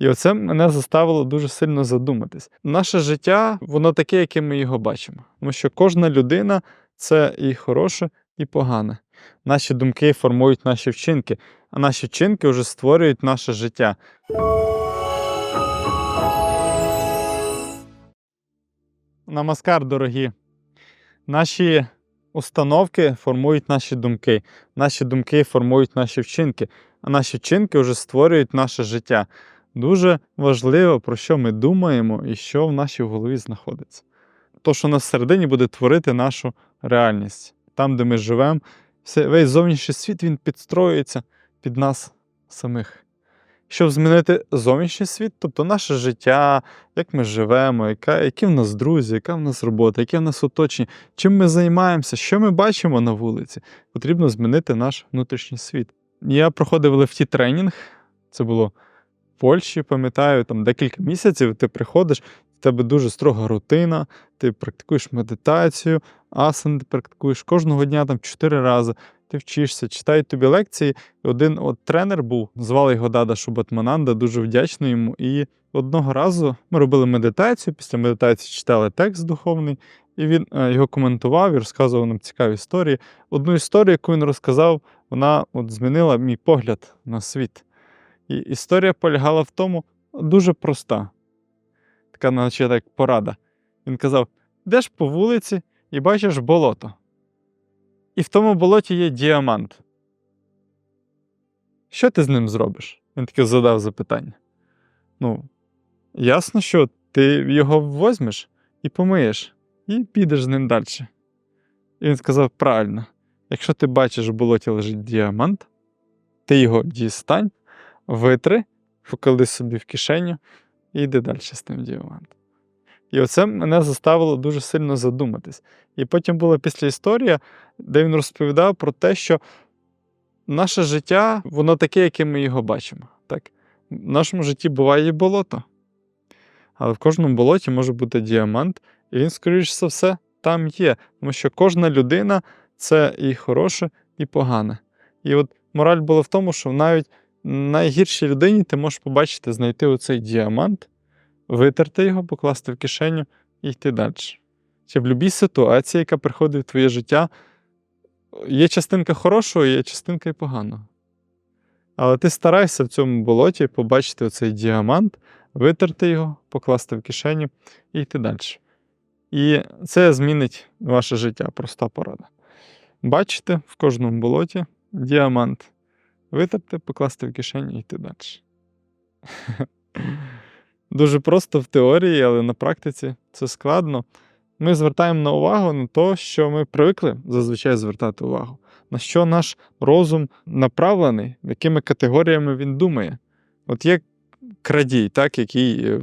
І оце мене заставило дуже сильно задуматись. Наше життя, воно таке, яке ми його бачимо. Тому що кожна людина це і хороше, і погане. Наші думки формують наші вчинки, а наші вчинки вже створюють наше життя. Намаскар, дорогі. Наші установки формують наші думки, наші думки формують наші вчинки, а наші вчинки вже створюють наше життя. Дуже важливо, про що ми думаємо і що в нашій голові знаходиться. То, що нас всередині буде творити нашу реальність. Там, де ми живемо, весь зовнішній світ він підстроюється під нас самих. Щоб змінити зовнішній світ, тобто наше життя, як ми живемо, яка, які в нас друзі, яка в нас робота, яке в нас оточення, чим ми займаємося, що ми бачимо на вулиці, потрібно змінити наш внутрішній світ. Я проходив лефті тренінг, це було Польщі, пам'ятаю, там декілька місяців ти приходиш, в тебе дуже строга рутина, ти практикуєш медитацію, асан ти практикуєш кожного дня там чотири рази. Ти вчишся, читають тобі лекції. Один от тренер був, звали його Дада Шубатмананда, дуже вдячний йому. І одного разу ми робили медитацію. Після медитації читали текст духовний, і він е, його коментував і розказував нам цікаві історії. Одну історію, яку він розказав, вона от змінила мій погляд на світ. І історія полягала в тому, дуже проста, така, наче так порада. Він казав: йдеш по вулиці і бачиш болото. І в тому болоті є діамант. Що ти з ним зробиш? Він таки задав запитання. Ну, ясно, що ти його возьмеш і помиєш, і підеш з ним далі. І він сказав: правильно, якщо ти бачиш, в болоті лежить діамант, ти його дістань, витри, поклади собі в кишеню і йди далі з тим діамантом. І оце мене заставило дуже сильно задуматись. І потім була після історія, де він розповідав про те, що наше життя, воно таке, яке ми його бачимо. Так? В нашому житті буває і болото. Але в кожному болоті може бути діамант, і він, скоріш за все, там є. Тому що кожна людина це і хороше, і погане. І от мораль була в тому, що навіть найгіршій людині ти можеш побачити, знайти оцей діамант, витерти його, покласти в кишеню і йти далі. Чи в будь-якій ситуації, яка приходить в твоє життя, є частинка хорошого, є частинка і поганого. Але ти старайся в цьому болоті побачити оцей діамант, витерти його, покласти в кишеню і йти далі. І це змінить ваше життя, проста порада. Бачите в кожному болоті діамант. Витерти, покласти в кишеню і йти далі. Дуже просто в теорії, але на практиці це складно. Ми звертаємо на увагу на те, що ми привикли зазвичай звертати увагу, на що наш розум направлений, якими категоріями він думає. От є крадій, так, який е,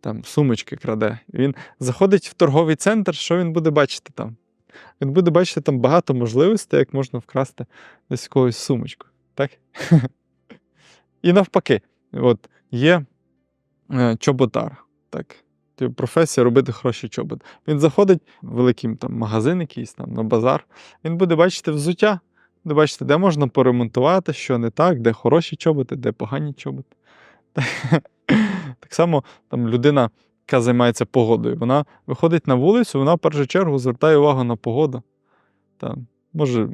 там сумочки краде. Він заходить в торговий центр, що він буде бачити там? Він буде бачити там багато можливостей, як можна вкрасти десь якусь сумочку. Так? І навпаки, от є е, чоботар. Так? Типу, професія робити хороші чоботи. Він заходить в великий там, магазин, якийсь там на базар, він буде бачити взуття, буде бачити, де можна поремонтувати, що не так, де хороші чоботи, де погані чоботи. Так само там людина, яка займається погодою, вона виходить на вулицю, вона в першу чергу звертає увагу на погоду. Там, Може,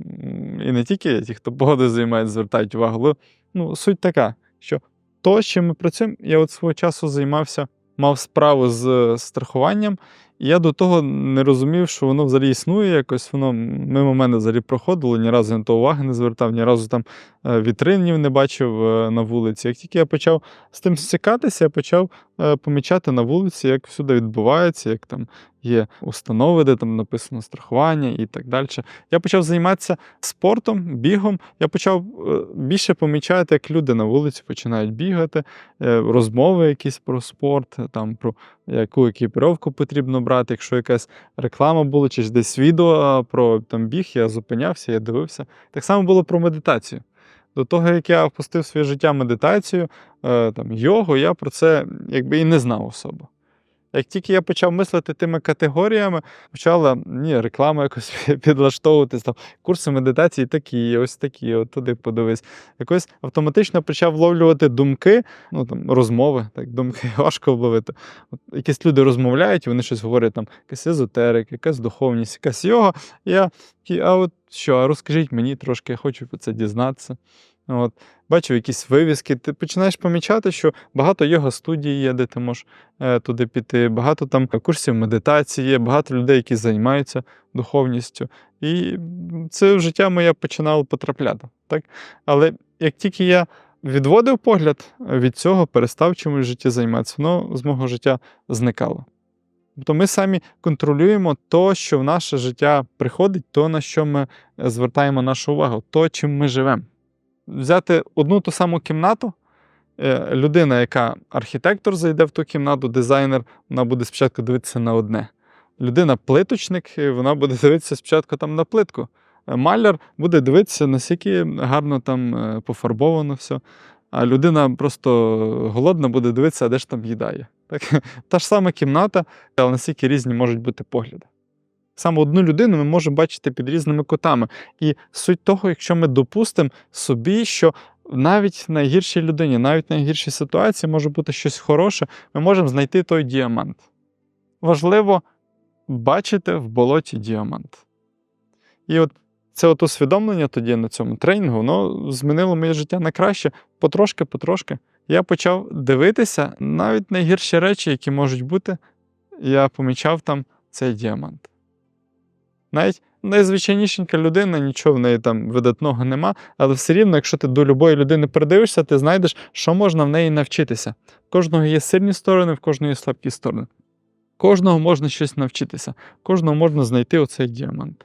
і не тільки ті, хто погоди займається, звертають увагу, але ну, суть така, що то, чим ми працюємо, я от свого часу займався, мав справу з страхуванням, я до того не розумів, що воно взагалі існує якось, воно мимо мене взагалі проходило, ні разу на то уваги не звертав, ні разу там е, вітринів не бачив е, на вулиці. Як тільки я почав з тим стикатися, я почав е, помічати на вулиці, як всюди відбувається, як там є установи, де там написано страхування і так далі. Я почав займатися спортом, бігом. Я почав більше помічати, як люди на вулиці починають бігати, розмови якісь про спорт, там про яку екіпіровку потрібно брати. Якщо якась реклама була, чи десь відео про там біг, я зупинявся, я дивився. Так само було про медитацію. До того, як я впустив своє життя медитацію, там, йогу, я про це якби і не знав особо. Як тільки я почав мислити тими категоріями, почала ні, реклама якось підлаштовуватись, там курси медитації такі, ось такі, от туди подивись. Якось автоматично почав вловлювати думки, ну там розмови, так думки важко вловити. От, якісь люди розмовляють, вони щось говорять, там якась езотерика, якась духовність, якась йога. Я а от що, а розкажіть мені трошки, я хочу про це дізнатися. От, бачив якісь вивіски, ти починаєш помічати, що багато йога студій є, де ти можеш е, туди піти, багато там курсів медитації є, багато людей, які займаються духовністю. І це в життя моє починало потрапляти. Так? Але як тільки я відводив погляд від цього, перестав чимось в житті займатися, воно з мого життя зникало. Тобто ми самі контролюємо то, що в наше життя приходить, то, на що ми е, звертаємо нашу увагу, то, чим ми живемо. Взяти одну ту саму кімнату, е, людина, яка архітектор, зайде в ту кімнату, дизайнер, вона буде спочатку дивитися на одне. Людина плиточник, вона буде дивитися спочатку там на плитку. Е, Маляр буде дивитися, наскільки гарно там е, пофарбовано все. А людина просто голодна буде дивитися, а де ж там їда є. Так? Та ж сама кімната, але наскільки різні можуть бути погляди. Саме одну людину ми можемо бачити під різними кутами. І суть того, якщо ми допустимо собі, що навіть найгіршій людині, навіть найгіршій ситуації може бути щось хороше, ми можемо знайти той діамант. Важливо бачити в болоті діамант. І от це от усвідомлення тоді на цьому тренінгу, воно змінило моє життя на краще потрошки-потрошки. Я почав дивитися навіть найгірші речі, які можуть бути, я помічав там цей діамант. Навіть найзвичайнішенька людина, нічого в неї там видатного нема, але все рівно, якщо ти до любої людини придивишся, ти знайдеш, що можна в неї навчитися. В кожного є сильні сторони, в кожного є слабкі сторони. Кожного можна щось навчитися, кожного можна знайти оцей діамант.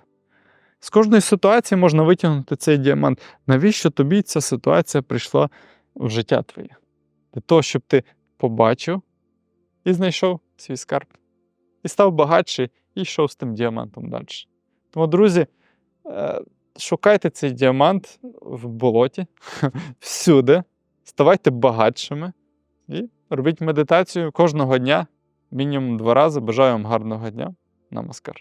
З кожної ситуації можна витягнути цей діамант. Навіщо тобі ця ситуація прийшла в життя твоє? Для того, щоб ти побачив і знайшов свій скарб. І став багатший і йшов з тим діамантом далі. Тому, друзі, е, шукайте цей діамант в болоті всюди, ставайте багатшими і робіть медитацію кожного дня, мінімум два рази. Бажаю вам гарного дня. Намаскар.